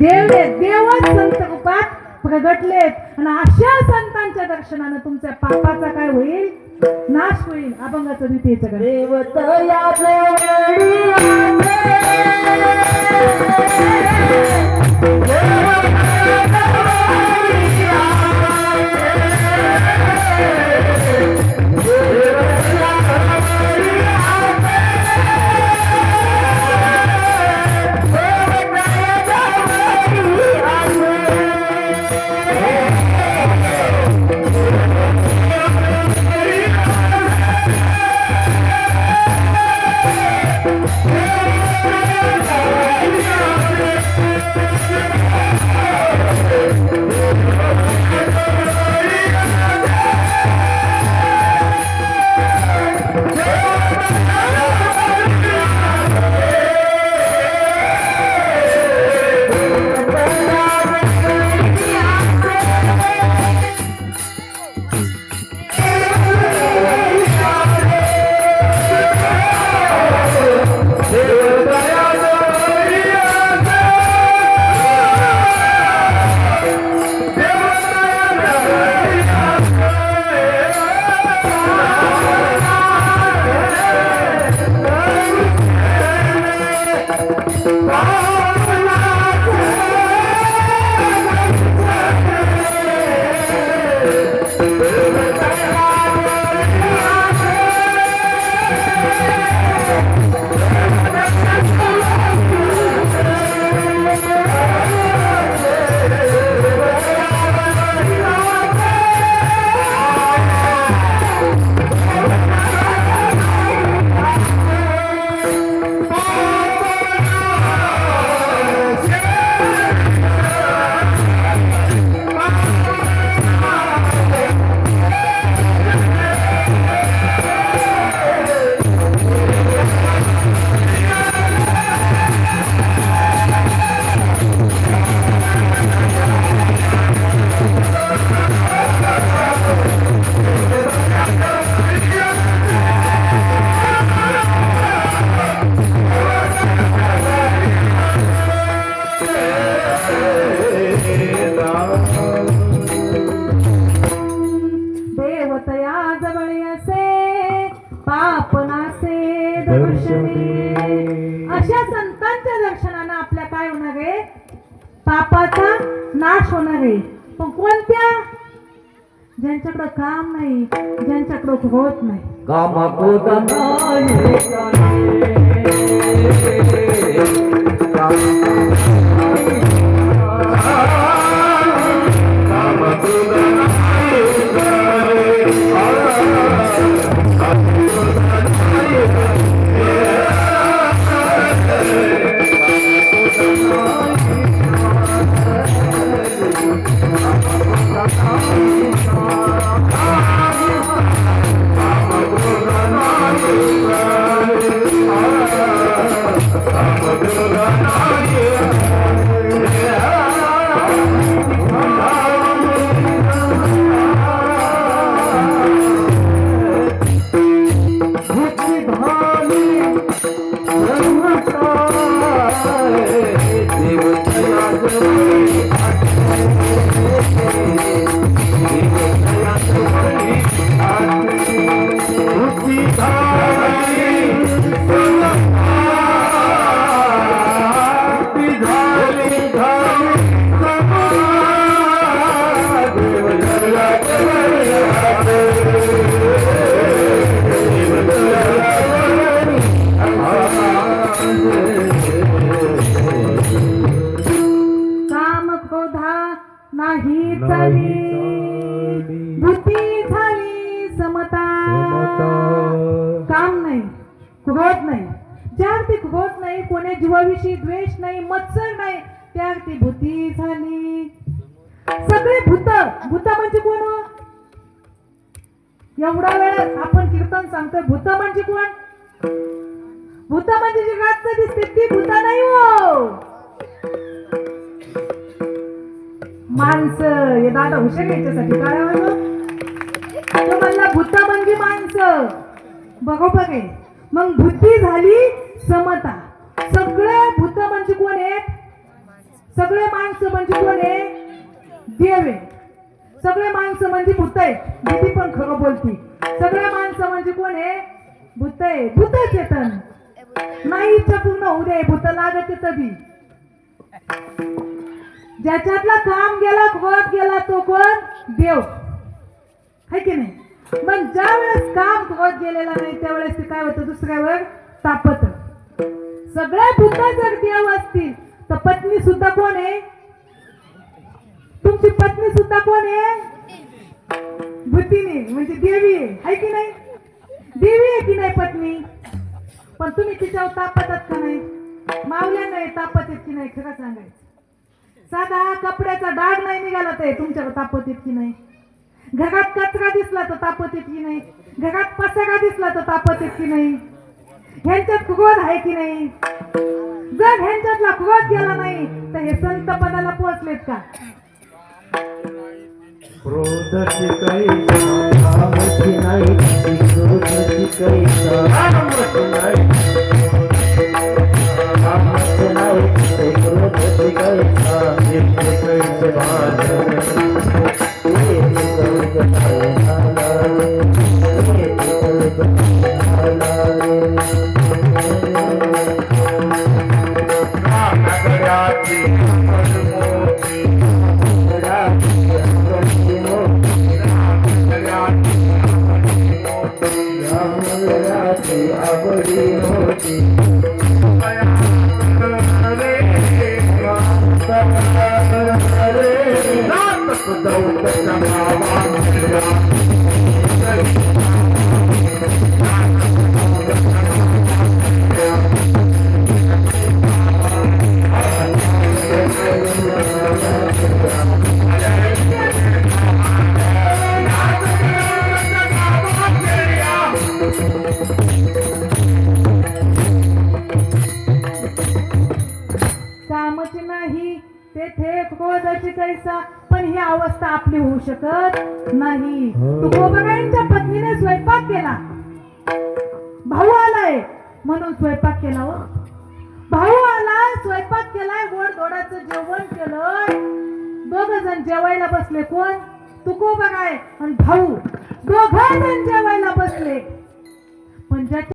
देव देवच संत रूपात प्रगटलेत. आणि अशा संतांच्या दर्शनानं तुमच्या पापाचा काय होईल? नाश होईल. अभंगाचं द्वितीयचं गण. देवतया असे पाप नासे दर्शने. अशा संतांच्या दर्शनानं आपल्या काय होणार आहे? पापाचा नाश होणार आहे. पण कोणत्या? ज्यांच्याकडं काम नाही ज्यांच्याकडं होत नाही. कामाकोदा नाही चाली बुद्धी झाली समता. काम नाही क्रोध नाही. ज्या अर्थी क्रोध नाही कोण्या जीवाविषयी द्वेष नाही मत्सर नाही त्या अर्थी भूती झाली. सगळे भूत भूत म्हणजे कोण हो? एवढा वेळ आपण कीर्तन सांगतोय भूत म्हणजे कोण? भूत म्हणजे जी रात्र दिसते ती भूत नाही हो. माणसं हे दादा हुशार याच्यासाठी काय म्हणलं म्हणला भूत म्हणजे माणसं. बरोबर आहे. मग बुद्धी झाली समता. सगळे भूत म्हणजे कोण आहेत? सगळे माणसं म्हणजे कोण आहे? देव आहे. सगळे माणसं म्हणजे भूत आहे भीती पण खरं बोलती. सगळे माणसं म्हणजे कोण आहे? भूत आहे. भूत चेतन नाही इच्छा पूर्ण होऊ दे भूत लागते तभी ज्याच्यातला काम गेला खोळत गेला तो कोण? देव. है की नाही? मग ज्या वेळेस काम खोळत गेलेला नाही त्यावेळेस ते काय होतं दुसऱ्यावर? तापत. सगळ्या भूत जर देव असतील. तर पत्नी सुद्धा कोण आहे? तुमची पत्नी सुद्धा कोण आहे? भूतीने म्हणजे देवी आहे. की नाही? देवी आहे की नाही पत्नी? पण तुम्ही तिच्यावर तापतात का नाही? मावल्या नाही तापत आहेत की नाही? खरं सांगायचं. साधा कपड्याचा डाग नाही निघाला तर तुमच्यावर तापत येत की नाही? घरात कचरा दिसला तर तापत येत की नाही? घरात पसारा दिसला तर तापत येत की नाही? ह्यांच्यात क्रोध आहे की नाही? जर ह्यांच्यातला क्रोध गेला नाही तर हे संत पदाला पोहोचलेत का? नाही नाही. Yeah, yeah. कैसा पण ही अवस्था आपली होऊ शकत नाही. हो. तुकोबरायांच्या पत्नीने स्वयंपाक केला. भाऊ आलाय म्हणून स्वयंपाक केला हो. भाऊ आलाय स्वयंपाक केलाय गोड गोडाचं जेवण केलंय दोघ जण जेवायला बसले कोण? तुको बघाय आणि भाऊ. दोघ जण जेवायला बसले.